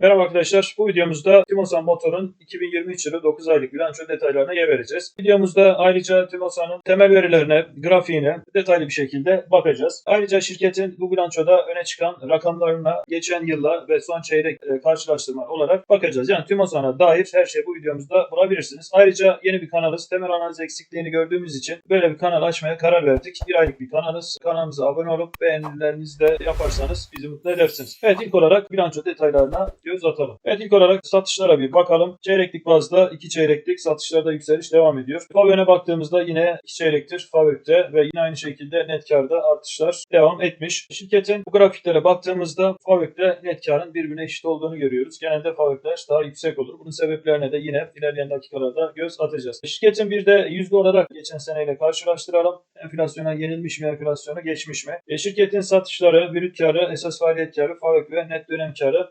Merhaba arkadaşlar. Bu videomuzda Timosan Motor'un 2023 yılı 9 aylık bilanço detaylarına yer vereceğiz. Videomuzda ayrıca Timosan'ın temel verilerine, grafiğine detaylı bir şekilde bakacağız. Ayrıca şirketin bu bilançoda öne çıkan rakamlarına geçen yılla ve son çeyrek e, karşılaştırma olarak bakacağız. Yani Timosan'a dair her şeyi bu videomuzda bulabilirsiniz. Ayrıca yeni bir kanalız. Temel analiz eksikliğini gördüğümüz için böyle bir kanal açmaya karar verdik. Bir aylık bir kanalız. Kanalımıza abone olup beğenilerinizi de yaparsanız bizi mutlu edersiniz. Evet ilk olarak bilanço detaylarına göz atalım. Evet ilk olarak satışlara bir bakalım. Çeyreklik bazda 2 çeyreklik satışlarda yükseliş devam ediyor. Favöne baktığımızda yine 2 çeyrektir Favök'te ve yine aynı şekilde net karda artışlar devam etmiş. Şirketin bu grafiklere baktığımızda Favök'te net karın birbirine eşit olduğunu görüyoruz. Genelde Favök'ler daha yüksek olur. Bunun sebeplerine de yine ilerleyen dakikalarda göz atacağız. Şirketin bir de yüzde olarak geçen seneyle karşılaştıralım. Enflasyona yenilmiş mi, enflasyona geçmiş mi? E, şirketin satışları, brüt karı, esas faaliyet karı, FAVÖK ve net dönem karı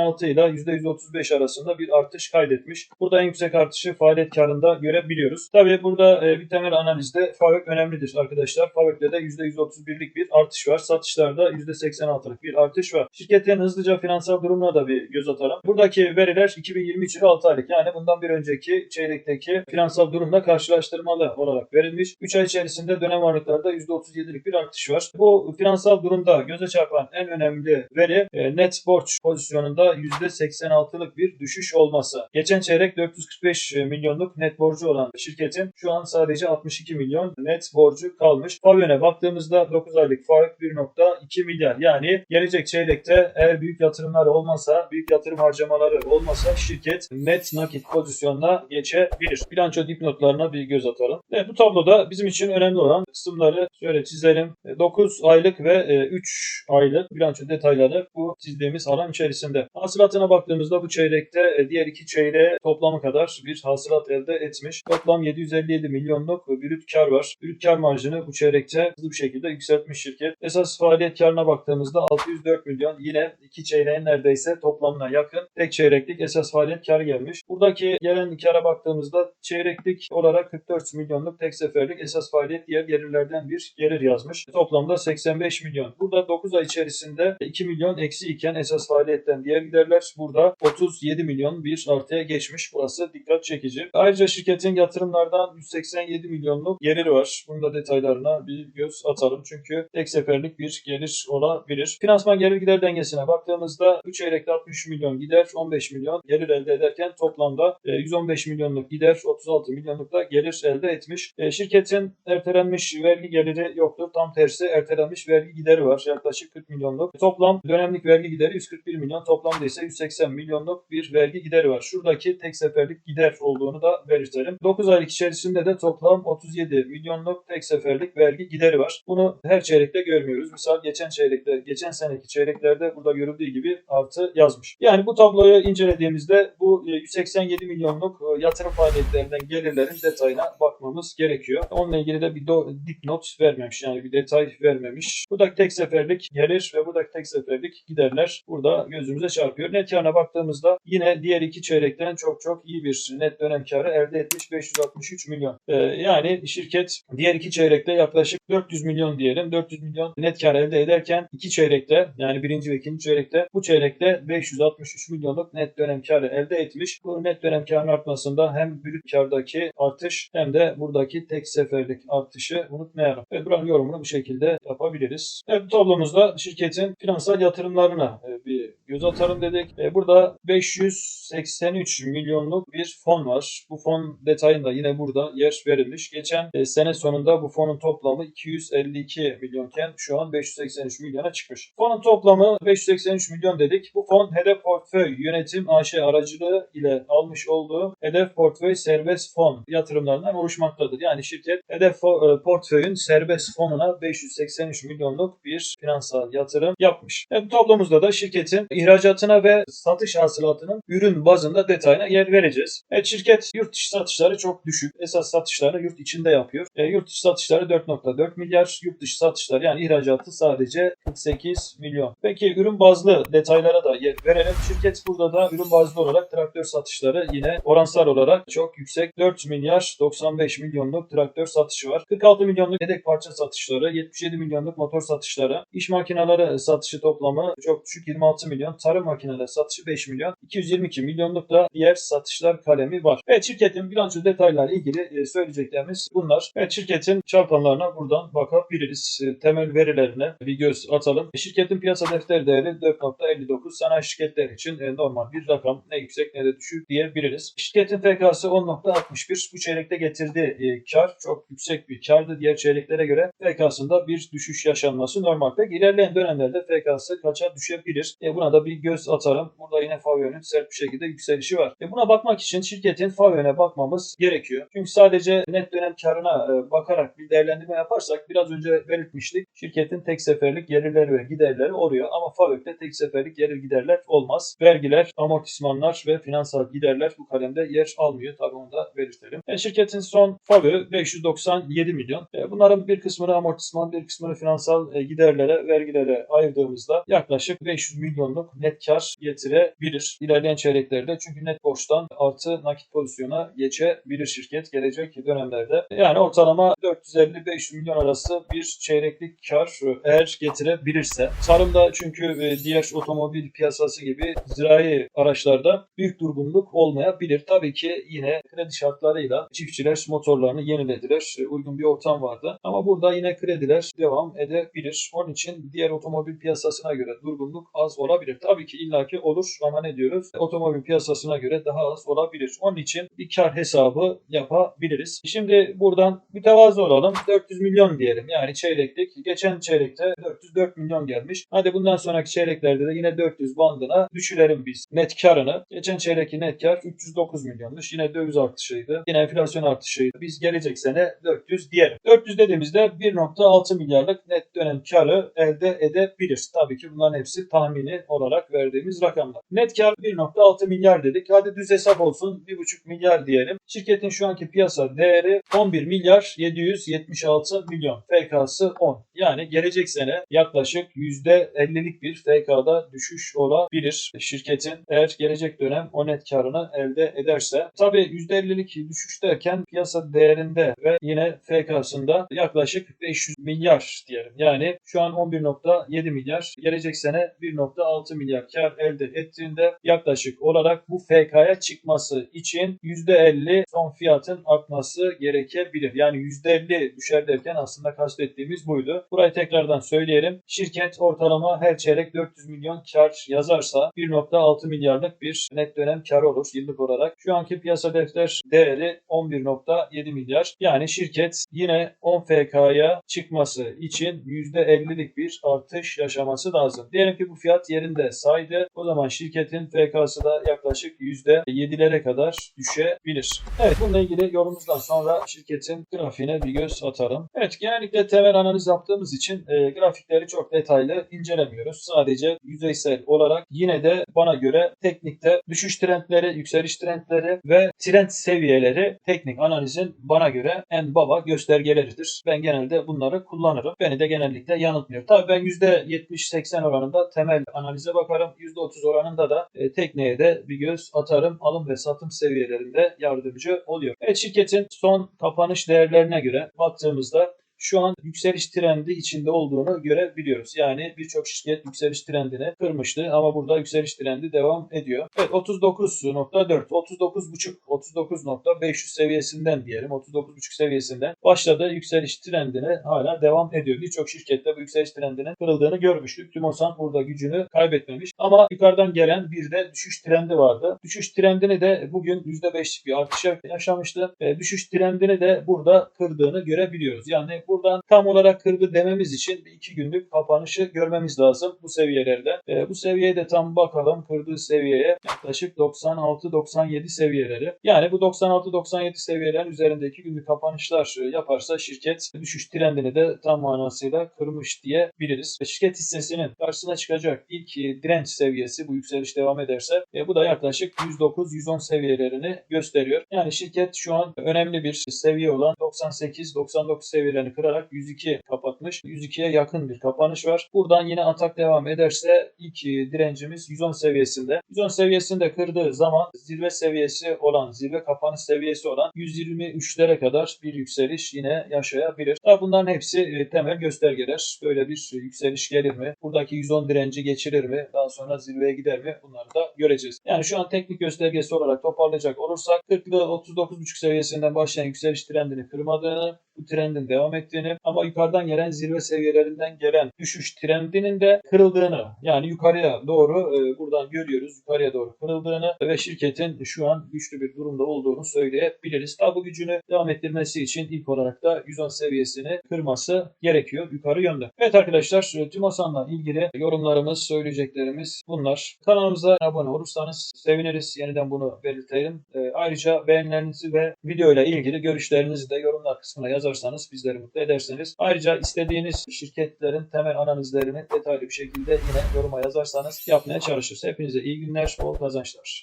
%86 ile %135 arasında bir artış kaydetmiş. Burada en yüksek artışı faaliyet karında görebiliyoruz. Tabii burada e, bir temel analizde FAVÖK önemlidir arkadaşlar. FAVÖK'te de %131'lik bir artış var. Satışlarda %86'lık bir artış var. Şirketin hızlıca finansal durumuna da bir göz atalım. Buradaki veriler 2023 yılı 6 aylık yani bundan bir önceki çeyrekteki finansal durumla karşılaştırmalı olarak verilmiş. 3 ay içerisinde dönem varlıklarda %37'lik bir artış var. Bu finansal durumda göze çarpan en önemli veri e, net borç pozisyonunda %86'lık bir düşüş olması. Geçen çeyrek 445 milyonluk net borcu olan şirketin şu an sadece 62 milyon net borcu kalmış. Favöne baktığımızda 9 aylık FAVÖK 1.2 milyar. Yani gelecek çeyrekte eğer büyük yatırımlar olmasa, büyük yatırım harcamaları olmasa şirket net nakit pozisyonuna geçebilir. Bilanço dipnotlarına bir göz atalım. Evet, bu tabloda bizim için önemli olan kısımları şöyle çizelim. 9 aylık ve 3 aylık bilanço detayları bu çizdiğimiz alan içerisinde. Hasılatına baktığımızda bu çeyrekte e, diğer iki çeyreğe toplamı kadar bir hasılat elde etmiş. Toplam 757 milyonluk brüt kar var. Brüt kar marjını bu çeyrekte hızlı bir şekilde yükseltmiş şirket. Esas faaliyet karına baktığımızda 604 milyon yine iki çeyreğin neredeyse toplamına yakın. Tek çeyreklik esas faaliyet karı gelmiş. Buradaki gelen kara baktığımızda çeyreklik olarak 44 milyonluk tek seferlik esas faaliyet diğer gelirlerden bir gelir yazmış. Toplamda 85 milyon. Burada 9 ay içerisinde 2 milyon eksi iken esas faaliyetten diğer giderler burada 37 milyon bir artıya geçmiş. Burası dikkat çekici. Ayrıca şirketin yatırımlardan 187 milyonluk geliri var. Bunun da detaylarına bir göz atalım. Çünkü tek seferlik bir gelir olabilir. Finansman gelir gider dengesine baktığımızda 3 çeyrekte 60 milyon gider, 15 milyon gelir elde ederken toplamda e, 115 milyonluk gider, 36 milyonluk da gelir elde etmiş. E, Şirketin ertelenmiş vergi geliri yoktur. Tam tersi ertelenmiş vergi gideri var. Yaklaşık 40 milyonluk. Toplam dönemlik vergi gideri 141 milyon. Toplamda ise 180 milyonluk bir vergi gideri var. Şuradaki tek seferlik gider olduğunu da belirtelim. 9 aylık içerisinde de toplam 37 milyonluk tek seferlik vergi gideri var. Bunu her çeyrekte görmüyoruz. Misal geçen çeyrekte, geçen seneki çeyreklerde burada görüldüğü gibi artı yazmış. Yani bu tabloyu incelediğimizde bu e, 187 milyonluk e, yatırım faaliyetlerinden gelirlerin detayına bakmamız gerekiyor. Onunla ilgili de bir dipnot vermemiş. Yani bir detay vermemiş. Buradaki tek seferlik gelir ve buradaki tek seferlik giderler burada gözümüze çarpıyor. Net karına baktığımızda yine diğer iki çeyrekten çok çok iyi bir net dönem karı elde etmiş 563 milyon. Ee, yani şirket diğer iki çeyrekte yaklaşık 400 milyon diyelim. 400 milyon net kar elde ederken iki çeyrekte yani birinci ve ikinci çeyrekte bu çeyrekte 563 milyonluk net dönem karı elde etmiş. Bu net dönem karının artmasında hem brüt kardaki artış hem de buradaki tek seferlik artışı unutmayalım. Ve buranın yorumunu bu şekilde yapabiliriz. Evet tablomuzda şirketin finansal yatırımlarına e, bir göz atalım dedik. E, Burada 583 milyonluk bir fon var. Bu fon detayında yine burada yer verilmiş. Geçen e, sene sonunda bu fonun toplamı 252 milyonken şu an 583 milyona çıkmış. Fonun toplamı 583 milyon dedik. Bu fon Hedef Portföy Yönetim AŞ aracılığı ile almış olduğu Hedef Portföy Serbest Fon yatırımlarından oluşmaktadır. Yani şirket Hedef e, Portföy'ün serbest fonuna 583 milyonluk bir finansal yatırım yapmış. Evet, tablomuzda da şirketin ihracatına ve satış hasılatının ürün bazında detayına yer vereceğiz. Evet, şirket yurt dışı satışları çok düşük. Esas satışlarını yurt içinde yapıyor. E, yurt dışı satışları 4.4 milyar, yurt dışı satışları yani ihracatı sadece 48 milyon. Peki ürün bazlı detaylara da yer verelim. Şirket burada da ürün bazlı olarak traktör satışları yine oransal olarak çok yüksek. 4 milyar 95 milyonluk traktör satışı var. 46 milyonluk yedek parça satışları, 77 milyonluk motor satışları, iş makineleri satışı toplamı çok düşük 26 milyon. Milyon, tarım makineleri satışı 5 milyon, 222 milyonluk da diğer satışlar kalemi var. Evet şirketin bilanço detaylarıyla ilgili e, söyleyeceklerimiz bunlar. Evet şirketin çarpanlarına buradan bakabiliriz. E, Temel verilerine bir göz atalım. E, Şirketin piyasa defter değeri 4.59 sanayi şirketler için normal bir rakam. Ne yüksek ne de düşük diyebiliriz. Şirketin FK'sı 10.61 bu çeyrekte getirdiği kar çok yüksek bir kardı. Diğer çeyreklere göre FK'sında bir düşüş yaşanması normal. Peki ilerleyen dönemlerde FK'sı kaça düşebilir? E, buna da bir göz atarım. Burada yine FAVÖ'nün sert bir şekilde yükselişi var. E, buna bakmak için şirketin FAVÖ'ne bakmamız gerekiyor. Çünkü sadece net dönem karına e, bakarak bir değerlendirme yaparsak biraz önce belirtmiştik. Şirketin tek seferlik gelirleri ve giderleri oluyor ama FAVÖK'te tek seferlik gelir giderler olmaz. Vergiler, amortismanlar ve finansal giderler bu kalemde yer almıyor. Tabii onu da belirtelim. E, şirketin son FAVÖ 597 milyon. E, bunların bir kısmını amortisman, bir kısmını finansal e, giderlere, vergilere ayırdığımızda yaklaşık 500 milyonluk net kar getirebilir ilerleyen çeyreklerde. Çünkü net borçtan artı nakit pozisyona geçebilir şirket gelecek dönemlerde. Yani ortalama 450-500 milyon arası bir çeyreklik kar eğer getirebilirse. Tarımda çünkü e, diğer otomobil piyasası gibi zirai araçlarda büyük durgunluk olmayabilir. Tabii ki yine kredi şartlarıyla çiftçiler motorlarını yenilediler. E, Uygun bir ortam vardı. Ama burada yine krediler devam edebilir. Onun için diğer otomobil piyasasına göre durgunluk az olabilir. Tabii ki illaki olur ama ne diyoruz? Otomobil piyasasına göre daha az olabilir. Onun için bir kar hesabı yapabiliriz. Şimdi buradan mütevazı olalım. 400 milyon diyelim. Yani çeyreklik. Geçen çeyrekte 404 milyon gelmiş. Hadi bundan sonraki çeyreklerde de yine 400 bandına düşürelim biz net karını. Geçen çeyrekteki net kar 309 milyonmuş. Yine döviz artışıydı. Yine enflasyon artışıydı. Biz gelecek sene 400 diyelim. 400 dediğimizde 1.6 milyarlık net dönem karı elde edebilir. Tabii ki bunların hepsi tahmini olarak verdiğimiz rakamlar. Net kar 1.6 milyar dedik. Hadi düz hesap olsun 1.5 milyar diyelim. Şirketin şu anki piyasa değeri 11 milyar 776 milyon. FK'sı 10. Yani gelecek sene yaklaşık %50'lik bir FK'da düşüş olabilir. Şirketin eğer gelecek dönem o net karını elde ederse. Tabii %50'lik düşüş derken piyasa değerinde ve yine FK'sında yaklaşık 500 milyar diyelim. Yani şu an 11.7 milyar. Gelecek sene 1.6 milyar kar elde ettiğinde yaklaşık olarak bu FK'ya çıkması için %50 son fiyatın artması gerekebilir. Yani %50 düşer derken aslında kastettiğimiz buydu. Burayı tekrardan söyleyelim. Şirket ortalama her çeyrek 400 milyon kar yazarsa 1.6 milyarlık bir net dönem kar olur yıllık olarak. Şu anki piyasa defter değeri 11.7 milyar. Yani şirket yine 10 FK'ya çıkması için %50'lik bir artış yaşaması lazım. Diyelim ki bu fiyat yerinde saydı. O zaman şirketin FK'sı da yaklaşık %7'lere kadar düşebilir. Evet bununla ilgili yorumumuzdan sonra şirketin grafiğine bir göz atalım. Evet genellikle temel analiz yaptığımız için e, grafikleri çok detaylı incelemiyoruz. Sadece yüzeysel olarak yine de bana göre teknikte düşüş trendleri, yükseliş trendleri ve trend seviyeleri teknik analizin bana göre en baba göstergeleridir. Ben genelde bunları kullanırım. Beni de genellikle yanıltmıyor. Tabii ben %70-80 oranında temel analize bakarım. %30 oranında da e, tekneye de bir göz atarım. Alım ve satım seviyelerinde yardımcı oluyor. Evet şirketin son kapanış değerlerine göre baktığımızda şu an yükseliş trendi içinde olduğunu görebiliyoruz. Yani birçok şirket yükseliş trendini kırmıştı ama burada yükseliş trendi devam ediyor. Evet 39.4, 39.5, 39.500 seviyesinden diyelim 39.5 seviyesinden başladı yükseliş trendine hala devam ediyor. Birçok şirkette bu yükseliş trendinin kırıldığını görmüştük. Tümosan burada gücünü kaybetmemiş ama yukarıdan gelen bir de düşüş trendi vardı. Düşüş trendini de bugün %5'lik bir artış yaşamıştı. E, düşüş trendini de burada kırdığını görebiliyoruz. Yani buradan tam olarak kırdı dememiz için bir iki günlük kapanışı görmemiz lazım bu seviyelerde. E, bu seviyeye de tam bakalım kırdığı seviyeye yaklaşık 96-97 seviyeleri. Yani bu 96-97 seviyelerin üzerindeki günlük kapanışlar yaparsa şirket düşüş trendini de tam manasıyla kırmış diyebiliriz. Şirket hissesinin karşısına çıkacak ilk direnç seviyesi bu yükseliş devam ederse e, bu da yaklaşık 109-110 seviyelerini gösteriyor. Yani şirket şu an önemli bir seviye olan 98-99 seviyelerini kırarak 102 kapatmış. 102'ye yakın bir kapanış var. Buradan yine atak devam ederse ilk direncimiz 110 seviyesinde. 110 seviyesinde kırdığı zaman zirve seviyesi olan, zirve kapanış seviyesi olan 123'lere kadar bir yükseliş yine yaşayabilir. Tabi bunların hepsi e, temel göstergeler. Böyle bir yükseliş gelir mi? Buradaki 110 direnci geçirir mi? Daha sonra zirveye gider mi? Bunları da göreceğiz. Yani şu an teknik göstergesi olarak toparlayacak olursak 40'lı 39.5 seviyesinden başlayan yükseliş trendini kırmadığını, bu trendin devam ettiğini ama yukarıdan gelen zirve seviyelerinden gelen düşüş trendinin de kırıldığını yani yukarıya doğru e, buradan görüyoruz yukarıya doğru kırıldığını ve şirketin şu an güçlü bir durumda olduğunu söyleyebiliriz. Tabi bu gücünü devam ettirmesi için ilk olarak da 110 seviyesini kırması gerekiyor yukarı yönde. Evet arkadaşlar e, Tümosan'la ilgili yorumlarımız, söyleyeceklerimiz bunlar. Kanalımıza abone olursanız seviniriz. Yeniden bunu belirtelim. E, ayrıca beğenilerinizi ve videoyla ilgili görüşlerinizi de yorumlar kısmına yazarsanız bizleri mutlu ederseniz. Ayrıca istediğiniz şirketlerin temel analizlerini detaylı bir şekilde yine yoruma yazarsanız yapmaya çalışırız. Hepinize iyi günler, bol kazançlar.